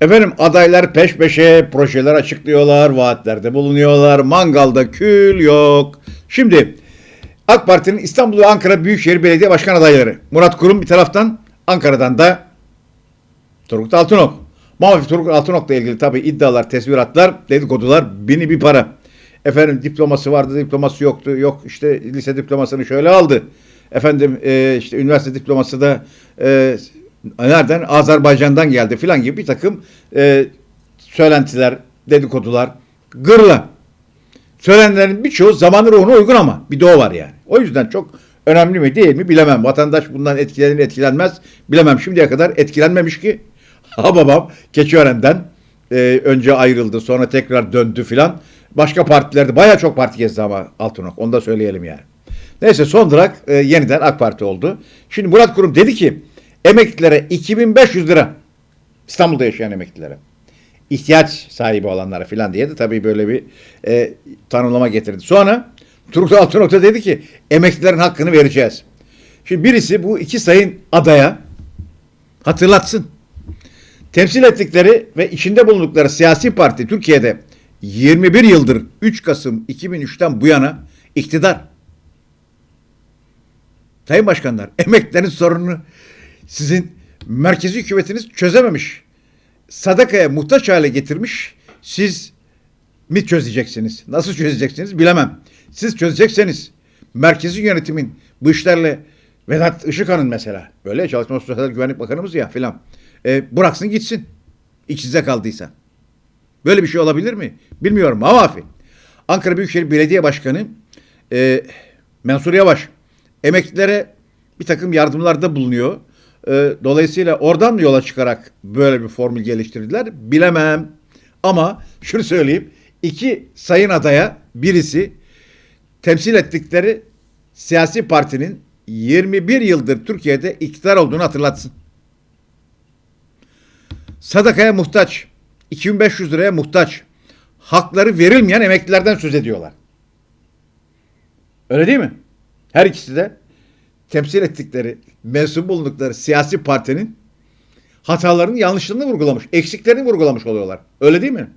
Efendim adaylar peş peşe projeler açıklıyorlar, vaatlerde bulunuyorlar. Mangalda kül yok. Şimdi AK Parti'nin İstanbul ve Ankara Büyükşehir Belediye Başkan adayları. Murat Kurum bir taraftan, Ankara'dan da Turgut Altınok. Maalesef Turgut Altınok'la ilgili tabii iddialar, tesviratlar, dedikodular bini bir para. Efendim diploması vardı, diploması yoktu. Yok işte lise diplomasını şöyle aldı. Efendim e, işte üniversite diploması da e, nereden? Azerbaycan'dan geldi filan gibi bir takım e, söylentiler, dedikodular, gırla. Söylenenlerin birçoğu zamanı ruhuna uygun ama bir de o var yani. O yüzden çok önemli mi değil mi bilemem. Vatandaş bundan etkilenir etkilenmez bilemem. Şimdiye kadar etkilenmemiş ki. Ha babam Keçiören'den e, önce ayrıldı sonra tekrar döndü filan. Başka partilerde bayağı çok parti gezdi ama Altınok. Onu da söyleyelim yani. Neyse son durak e, yeniden AK Parti oldu. Şimdi Murat Kurum dedi ki emeklilere 2500 lira İstanbul'da yaşayan emeklilere ihtiyaç sahibi olanlara filan diye de tabii böyle bir e, tanımlama getirdi. Sonra Turgut Altınok da dedi ki emeklilerin hakkını vereceğiz. Şimdi birisi bu iki sayın adaya hatırlatsın. Temsil ettikleri ve içinde bulundukları siyasi parti Türkiye'de 21 yıldır 3 Kasım 2003'ten bu yana iktidar. Sayın Başkanlar, emeklilerin sorununu sizin merkezi hükümetiniz çözememiş. Sadakaya muhtaç hale getirmiş. Siz mi çözeceksiniz? Nasıl çözeceksiniz bilemem. Siz çözecekseniz merkezi yönetimin bu işlerle Vedat Işıkhan'ın mesela böyle Çalışma Sosyal Güvenlik Bakanımız ya filan e, bıraksın gitsin. İçinize kaldıysa. Böyle bir şey olabilir mi? Bilmiyorum ama afi. Ankara Büyükşehir Belediye Başkanı e, Mansur Yavaş emeklilere bir takım yardımlarda bulunuyor. E, dolayısıyla oradan yola çıkarak böyle bir formül geliştirdiler bilemem. Ama şunu söyleyeyim. iki sayın adaya birisi temsil ettikleri siyasi partinin 21 yıldır Türkiye'de iktidar olduğunu hatırlatsın. Sadakaya muhtaç. 2500 liraya muhtaç. Hakları verilmeyen emeklilerden söz ediyorlar. Öyle değil mi? Her ikisi de temsil ettikleri, mensup bulundukları siyasi partinin hatalarını, yanlışlığını vurgulamış, eksiklerini vurgulamış oluyorlar. Öyle değil mi?